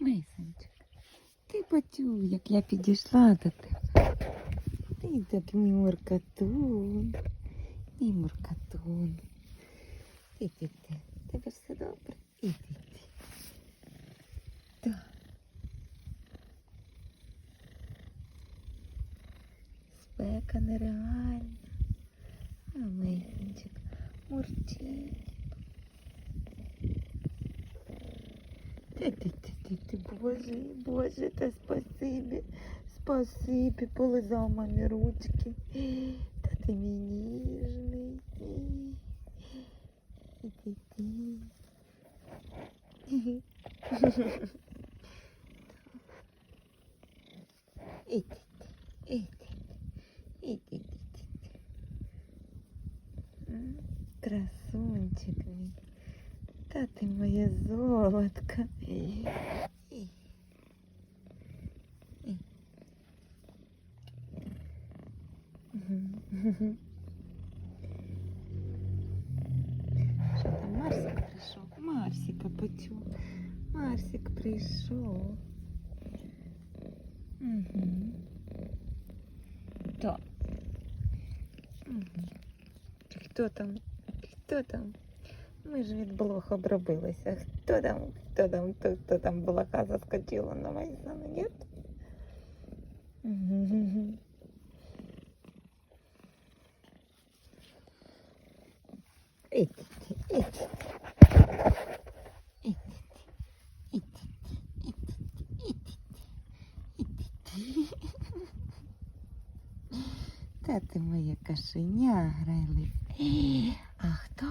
Мейсончик, ти почув, як я підійшла до тебе. Ти так мій муркатун, мій муркатун. Іди ти, тебе все добре? Іди ти. Так. Спека нереальна. А Мейсончик мурчить. Ти, ти, ти, ти, ти, боже, боже, та спасибі, спасибі, полизав мамі ручки. Та ти мій ніжний. І ти, ти. І ти, ти, і ти, і ти, ти, ти, ти. М, Красунчик мій. Та ти моя золотка. І- і- і. Мгм. Що там, Марсик прийшов? Марсика почув. Марсик прийшов. Угу. Так. Угу. Хто там? Хто там? Ми ж від блох обробилися. Хто там? Хто там? Хто, хто там блоха заскочила на Майсона? Нет? Мгм. Іди, ти, іди. Іди, ти, іди, ти, іди, ти, іди, ти, іди, ти. Та ти моє кашеня грайли. А хто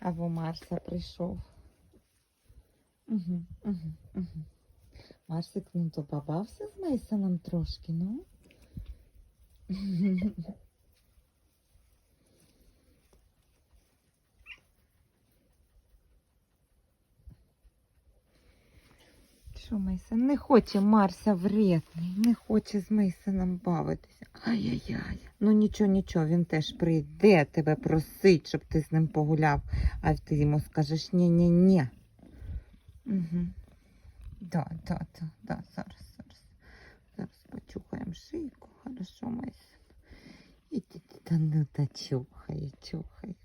Або Марса прийшов. Угу, угу. Марсик, ну то побався з Мейсоном трошки, ну. Що Мейсон? Не хоче Марся вредний, не хоче з Мейсоном бавитися. Ай-яй-яй. Ну нічого, нічого, він теж прийде тебе просить, щоб ти з ним погуляв, а ти йому скажеш ні-ні-ні. Угу. Да, да, да, да, зараз, зараз. Зараз почухаємо шийку. Хорошо, Мейсон. Іди, та ну та чухай, чухай.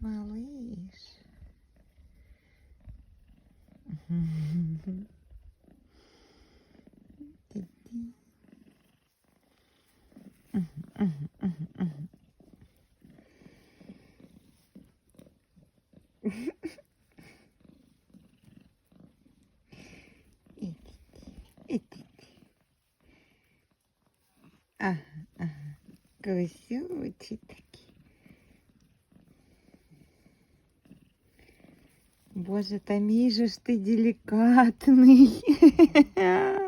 Малиш. Ага, ага. Косючі такі. Боже, та мій же ж ти делікатний.